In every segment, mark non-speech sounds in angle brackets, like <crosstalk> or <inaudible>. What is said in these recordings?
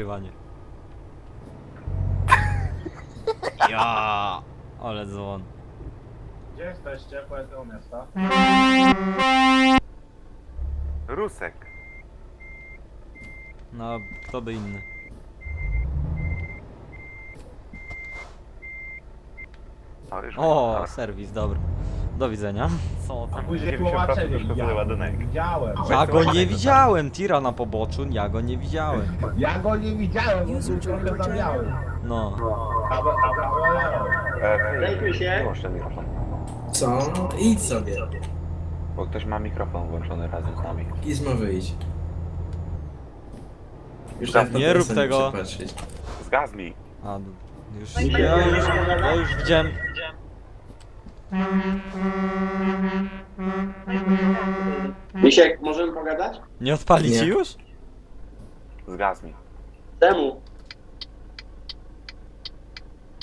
Chywanie. <laughs> Ja, ale dzwon. Gdzie jesteście? Pojazdego miasta. Rusek. No, kto by inny. O, dobra. serwis, dobry. Do widzenia. Co A tam? później 90% tłumaczenie. uszkodzony Ja ładunek. widziałem. Ja go nie widziałem, tira na poboczu, ja go nie widziałem. Ja go nie widziałem, bo był trochę za biały. No. Kawa, kawa, E, Zajmij się. Wyłącz ten mikrofon. Co? Idź sobie. Bo ktoś ma mikrofon włączony razem z nami. Izma wyjść. Już Tak, na nie rób tego. przepatrzeć. Zgaz mi. A, już, ja już, ja już widziałem. Misiek, możemy pogadać? Nie odpali ci Nie. już? Zgaz mi. Temu.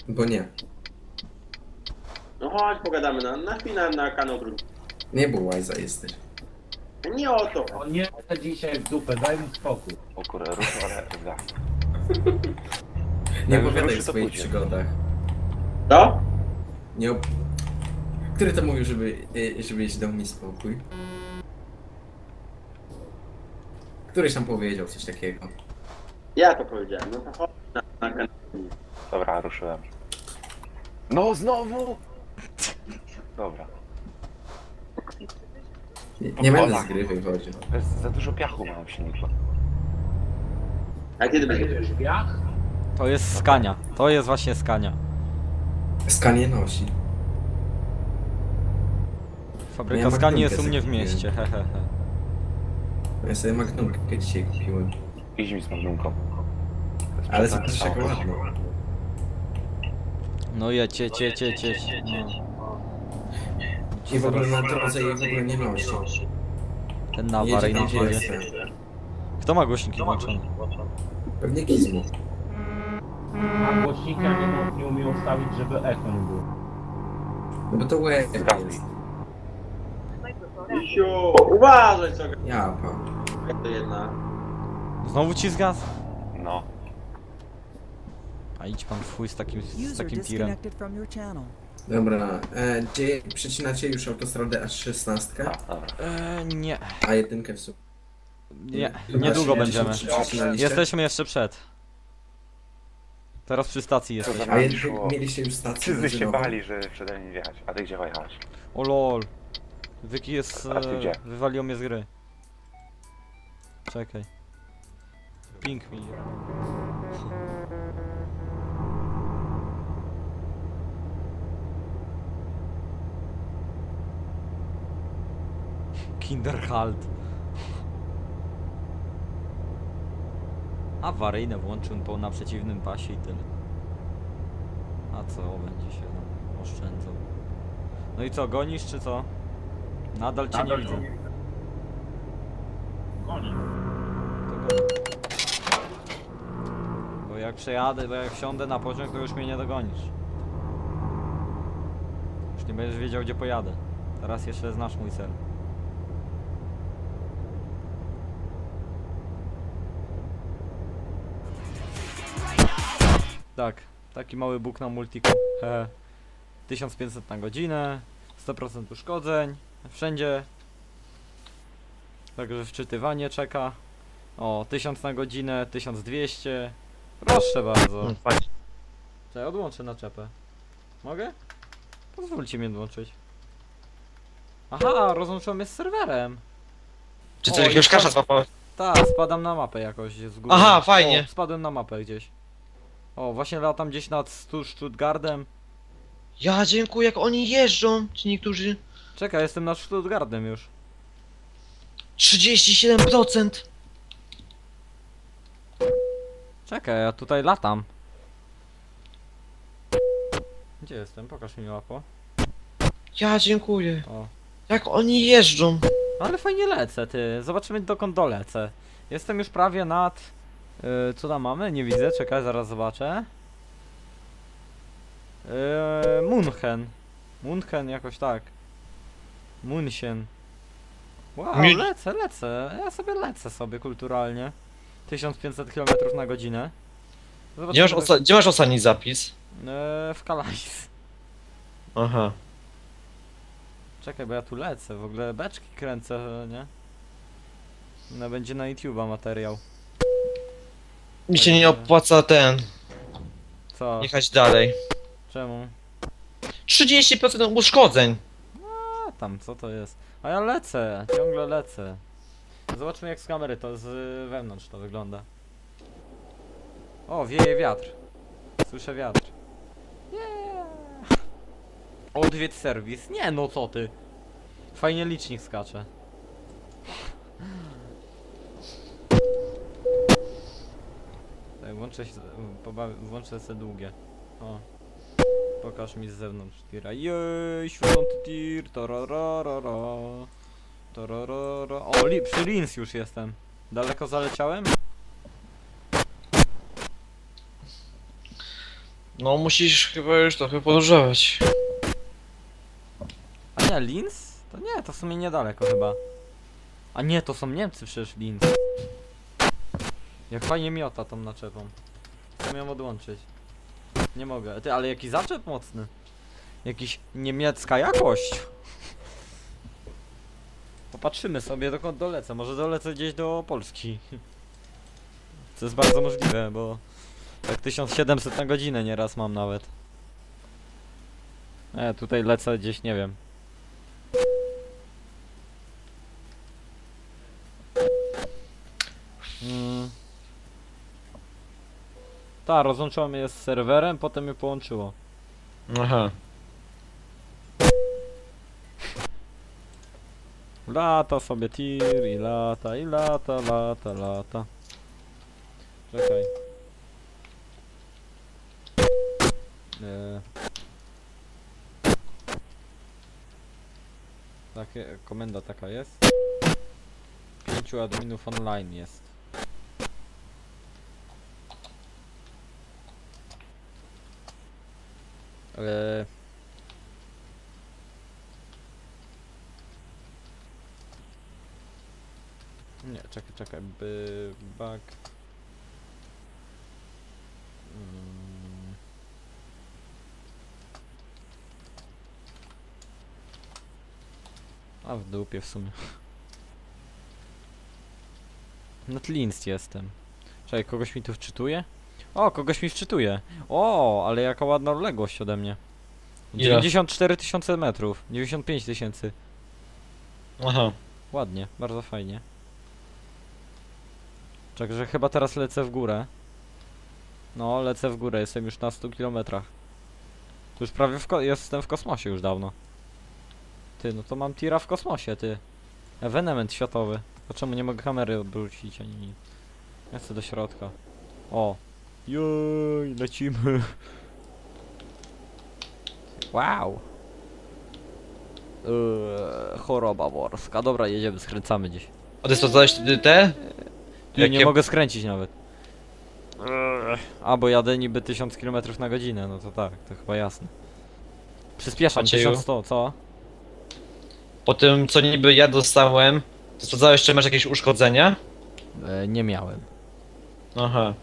Bo nie. No chodź, pogadamy na, na chwilę na kanał drugi. Nie, bo łajza jesteś. Nie o to. On nie chce dzisiaj w dupę, daj mu spokój. O kurde, ale zgaz. Nie Jak opowiadaj ruszy, o to swoich pójdzie. przygodach. To? Nie op... Który to mówił, żeby, y, żebyś dał mi spokój? Któryś tam powiedział coś takiego. Ja to powiedziałem. No to chodź na, na kanał drugi. Dobra, ruszyłem. No znowu! Dobra. Nie, nie będę z gry wychodził. To jest za dużo piachu mam w silniku. A kiedy będzie? Będziesz wiach? To jest skania. To jest właśnie skania. Skanie nosi. Fabryka Ja skani jest u mnie w mieście, <laughs> hehehe. Ja sobie magnumkę dzisiaj kupiłem. Idź mi z magnumką. Ale przedtem zobaczysz jak ładno. No ja cie, cie, cie, cie. No. I w ogóle na drodze jej w ogóle nie nosi. Ten na gdzie chodzie. jestem. Kto ma głośniki włączone? Pewnie Gizmo. A głośnika nie, nie umie ustawić, żeby echo nie było. No bo to łeb jest. Misiu, uważaj co Ja, pan. to jedna. Znowu ci zgas? No. A idź pan w chuj z takim, z User takim tirem. disconnected from your channel. Dobra, e, gdzie przecinacie już autostradę aż 16, A, dobra. Eee, nie. a jedynkę w sumie. Nie, niedługo będziemy. Jesteśmy jeszcze przed. Teraz przy stacji jesteśmy. A szło? mieliście już stację Wszyscy się bali, że przede mnie wjechać. A ty gdzie jechałeś? O lol. Wyki jest... A ty gdzie? E, wywaliło mnie z gry. Czekaj. Ping mi. Kinderhalt. Awaryjne włączył po na przeciwnym pasie i tyle. A co będzie się oszczędzał? No i co, gonisz czy co? Nadal cię nie widzę. Goni. Bo jak przejadę, bo jak wsiądę na pociąg, to już mnie nie dogonisz. Już nie będziesz wiedział gdzie pojadę. Teraz jeszcze znasz mój cel. Tak, taki mały bóg na multiku. Hehe. 1500 na godzinę, 100% uszkodzeń, wszędzie. Także wczytywanie czeka. O, 1000 na godzinę, 1200. Proszę bardzo. Czekaj, odłączę naczepę. Mogę? Pozwólcie mi odłączyć. Aha, rozłączyłem mnie z serwerem. Czy O, ty jakiegoś i kasza złapałeś? Tak, spadam na mapę jakoś z góry. Aha, fajnie. O, spadłem na mapę gdzieś. O, właśnie latam gdzieś nad Stu- Stuttgartem. Ja dziękuję, jak oni jeżdżą, ci niektórzy. Czekaj, jestem nad Stuttgartem już. 37%! Czekaj, ja tutaj latam. Gdzie jestem? Pokaż mi łapo. Ja dziękuję. O. Jak oni jeżdżą. No ale fajnie lecę, ty. Zobaczymy dokąd dolecę. Jestem już prawie nad... Yy, co tam mamy? Nie widzę, czekaj, zaraz zobaczę. Yy, Munchen. Munchen jakoś tak. Munchen. Wow, Mün- lecę, lecę. Ja sobie lecę sobie kulturalnie. 1500 km na godzinę. Zobaczymy, Gdzie masz, tak- osta- gdzie masz ostatni zapis? Eee, w Kalais. Aha. Czekaj, bo ja tu lecę, w ogóle beczki kręcę, nie? No będzie na YouTube'a materiał. Mi się nie opłaca ten, Co? jechać dalej. Czemu? 30% uszkodzeń. Tam, co to jest? A ja lecę, ciągle lecę. Zobaczmy jak z kamery to z wewnątrz to wygląda. O, wieje wiatr. Słyszę wiatr. Yeah. Odwiedź serwis. Nie no, co ty? Fajnie licznik skacze. Tak, włączę, się, włączę sobie długie. O. Pokaż mi z zewnątrz tira. Jej, świąty tir, tararara. Tararara. O, li, przy Lins już jestem. Daleko zaleciałem? No musisz chyba już trochę podróżować. A nie, Lins? To nie, to w sumie niedaleko chyba. A nie, to są Niemcy przecież Lins. Jak fajnie miota tą naczepą. Chcę ją odłączyć. Nie mogę. Ty, ale jaki zaczep mocny. Jakiś niemiecka jakość. Popatrzymy sobie dokąd dolecę. Może dolecę gdzieś do Polski. Co jest bardzo możliwe, bo tak 1700 na godzinę nieraz mam nawet. E, tutaj lecę gdzieś, nie wiem. Ta, rozłączyło mnie z serwerem, potem mnie połączyło. Aha. Lata sobie tir i lata i lata, lata, lata. Czekaj. E... Takie, komenda taka jest. Pięciu adminów online jest. E... Nie, czekaj, czekaj, by bug. Mm. A w dupie w sumie. <laughs> Na Tlinst jestem. Czekaj, kogoś mi tu wczytuje? O, kogoś mi wczytuje. O, ale jaka ładna odległość ode mnie. Ile? 94 tysiące metrów. 95 tysięcy. Aha. Ładnie, bardzo fajnie. Także chyba teraz lecę w górę. No, lecę w górę, jestem już na 100 kilometrach. Już prawie w ko- jestem w kosmosie już dawno. Ty, no to mam tira w kosmosie, ty. Ewenement światowy. To czemu nie mogę kamery obrócić ani nic? Ja chcę do środka. O. Jej, lecimy. Wow. Eee, choroba morska. Dobra, jedziemy, skręcamy gdzieś. A ty sprawdzałeś wtedy te? Ty, nie Jakie- mogę skręcić nawet. A, bo jadę niby 1000 km na godzinę, no to tak, to chyba jasne. Przyspieszam, Macieju? 1100, co? Po tym co niby ja dostałem, to sprawdzałeś czy masz jakieś uszkodzenia? E, nie miałem. Aha.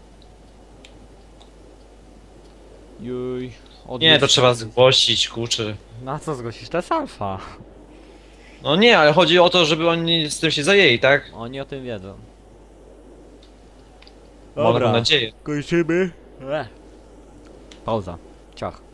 Juj. Nie, to trzeba zgłosić, kurczę. Na co zgłosisz? To jest alfa. No nie, ale chodzi o to, żeby oni z tym się zajęli, tak? Oni o tym wiedzą. Mam taką nadzieję. kończymy. E. Pauza. Ciach.